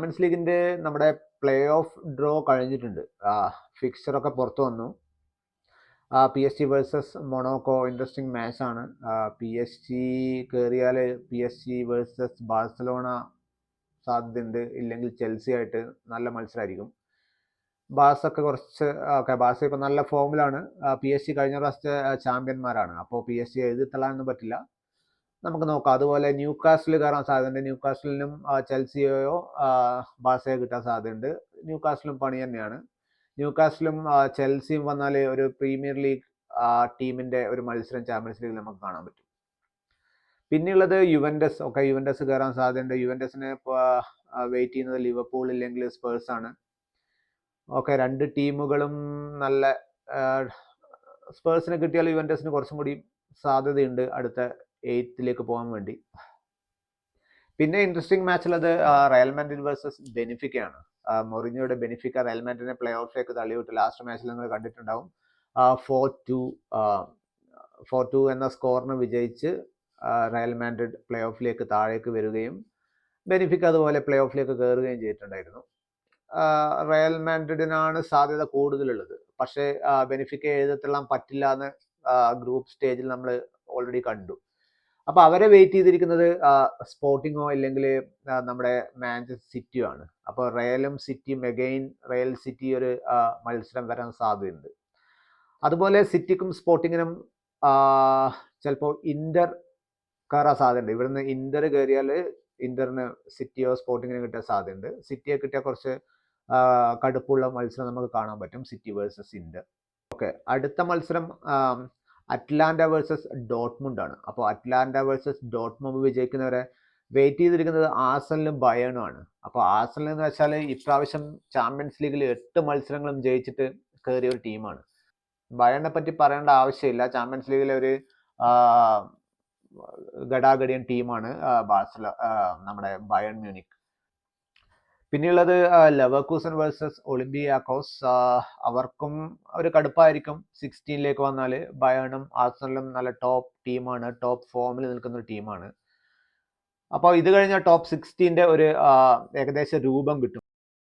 Champions ലീഗിന്റെ നമ്മുടെ play off draw കഴിഞ്ഞിട്ടുണ്ട് ഫിക്സർ ഒക്കെ പുറത്തു വന്നു. P S G versus Monaco interesting match ആണ്. പി എസ് ജി കയറിയാൽ P S G versus Barcelona സാധ്യതയുണ്ട്. ഇല്ലെങ്കിൽ ചെൽസി ആയിട്ട് നല്ല മത്സരമായിരിക്കും ബാസ് ഒക്കെ കുറച്ച് ഓക്കെ ബാസ് ഇപ്പം നല്ല ഫോമിലാണ് പി എസ് ജി കഴിഞ്ഞ പ്രാവശ്യത്തെ ചാമ്പ്യന്മാരാണ് അപ്പോൾ പി എസ് ജി എഴുതി തള്ളാനൊന്നും പറ്റില്ല. നമുക്ക് നോക്കാം. അതുപോലെ ന്യൂ കാസ്റ്റിൽ കയറാൻ സാധ്യതയുണ്ട്. ന്യൂ കാസ്റ്റിലും ചെൽസിയോയോ ബാസയോ കിട്ടാൻ സാധ്യതയുണ്ട്. ന്യൂ കാസ്റ്റിലും പണി തന്നെയാണ്. ന്യൂ കാസ്റ്റിലും ചെൽസിയും വന്നാൽ ഒരു പ്രീമിയർ ലീഗ് ടീമിന്റെ ഒരു മത്സരം ചാമ്പ്യൻസ് ലീഗിൽ നമുക്ക് കാണാൻ പറ്റും. പിന്നെയുള്ളത് യുവൻഡസ്. ഒക്കെ യുവൻഡസ് കയറാൻ സാധ്യതയുണ്ട്. യുവൻഡസിനെ വെയിറ്റ് ചെയ്യുന്നത് ലിവർപൂൾ ഇല്ലെങ്കിൽ സ്പേഴ്സ് ആണ്. ഓക്കെ രണ്ട് ടീമുകളും നല്ല സ്പേഴ്സിനെ കിട്ടിയാൽ യുവൻഡസിന് കുറച്ചും കൂടി സാധ്യതയുണ്ട് അടുത്ത എയ്ത്തിലേക്ക് പോകാൻ വേണ്ടി. പിന്നെ ഇൻട്രസ്റ്റിംഗ് മാച്ചുള്ളത് റയൽ മാൻഡ്രിഡ് വേഴ്സസ് ബെനിഫിക്കയാണ് മൊറിഞ്ഞോയുടെ ബെനിഫിക്ക റയൽ മാൻഡ്രിഡിനെ പ്ലേ ഓഫിലേക്ക് തള്ളിവിട്ട് ലാസ്റ്റ് മാച്ചിൽ നിങ്ങൾ കണ്ടിട്ടുണ്ടാവും. ഫോർ ടു ഫോർ ടു എന്ന സ്കോറിന് വിജയിച്ച് റയൽ മാൻഡ്രിഡ് പ്ലേ ഓഫിലേക്ക് താഴേക്ക് വരികയും ബെനിഫിക്ക അതുപോലെ പ്ലേ ഓഫിലേക്ക് കയറുകയും ചെയ്തിട്ടുണ്ടായിരുന്നു. റയൽ മാൻഡ്രിഡിനാണ് സാധ്യത കൂടുതലുള്ളത്. പക്ഷേ ബെനിഫിക്ക എഴുതത്തെല്ലാം പറ്റില്ല എന്ന് ഗ്രൂപ്പ് സ്റ്റേജിൽ നമ്മൾ ഓൾറെഡി കണ്ടു. അപ്പൊ അവരെ വെയിറ്റ് ചെയ്തിരിക്കുന്നത് സ്പോർട്ടിങ്ങോ അല്ലെങ്കിൽ നമ്മുടെ മാഞ്ചസ്റ്റർ സിറ്റിയോ ആണ്. അപ്പോൾ റയലും സിറ്റിയും എഗെയിൻ റയൽ സിറ്റി ഒരു മത്സരം വരാൻ സാധ്യതയുണ്ട്. അതുപോലെ സിറ്റിക്കും സ്പോർട്ടിങ്ങിനും ചിലപ്പോൾ ഇന്റർ കയറാൻ സാധ്യതയുണ്ട്. ഇവിടുന്ന് ഇന്റർ കയറിയാൽ ഇന്ററിന് സിറ്റിയോ സ്പോർട്ടിങ്ങിന് കിട്ടാൻ സാധ്യതയുണ്ട്. സിറ്റിയെ കിട്ടിയ കുറച്ച് കടുപ്പുള്ള മത്സരം നമുക്ക് കാണാൻ പറ്റും. സിറ്റി വേഴ്സസ് ഇന്റർ ഓക്കെ അടുത്ത മത്സരം അറ്റ്ലാന്റ വേഴ്സസ് ഡോട്ട്മുണ്ട് ആണ്. അപ്പോൾ അറ്റ്ലാന്റ വേഴ്സസ് ഡോട്ട്മുണ്ട് വിജയിക്കുന്നവരെ വെയിറ്റ് ചെയ്തിരിക്കുന്നത് ആസലിനും ബയണും ആണ്. അപ്പോൾ ആസൽ എന്ന് വെച്ചാൽ ഇപ്രാവശ്യം ചാമ്പ്യൻസ് ലീഗിൽ എട്ട് മത്സരങ്ങളും ജയിച്ചിട്ട് കയറിയ ഒരു ടീമാണ് ബയണിനെ പറ്റി പറയേണ്ട ആവശ്യമില്ല. ചാമ്പ്യൻസ് ലീഗിലെ ഒരു ഗഡാഗഡിയൻ ടീമാണ് ബാഴ്സല നമ്മുടെ ബയൺ മ്യൂണിക് പിന്നെയുള്ളത് ലവർക്കൂസൺ വേഴ്സസ് ഒളിമ്പിയാക്കോസ് അവർക്കും ഒരു കടുപ്പായിരിക്കും സിക്സ്റ്റീനിലേക്ക് വന്നാൽ ബയണും ആർസണലും നല്ല ടോപ്പ് ടീമാണ് ടോപ്പ് ഫോമിൽ നിൽക്കുന്ന ഒരു ടീമാണ്. അപ്പോൾ ഇത് കഴിഞ്ഞാൽ ടോപ്പ് സിക്സ്റ്റീന്റെ ഒരു ഏകദേശ രൂപം കിട്ടും.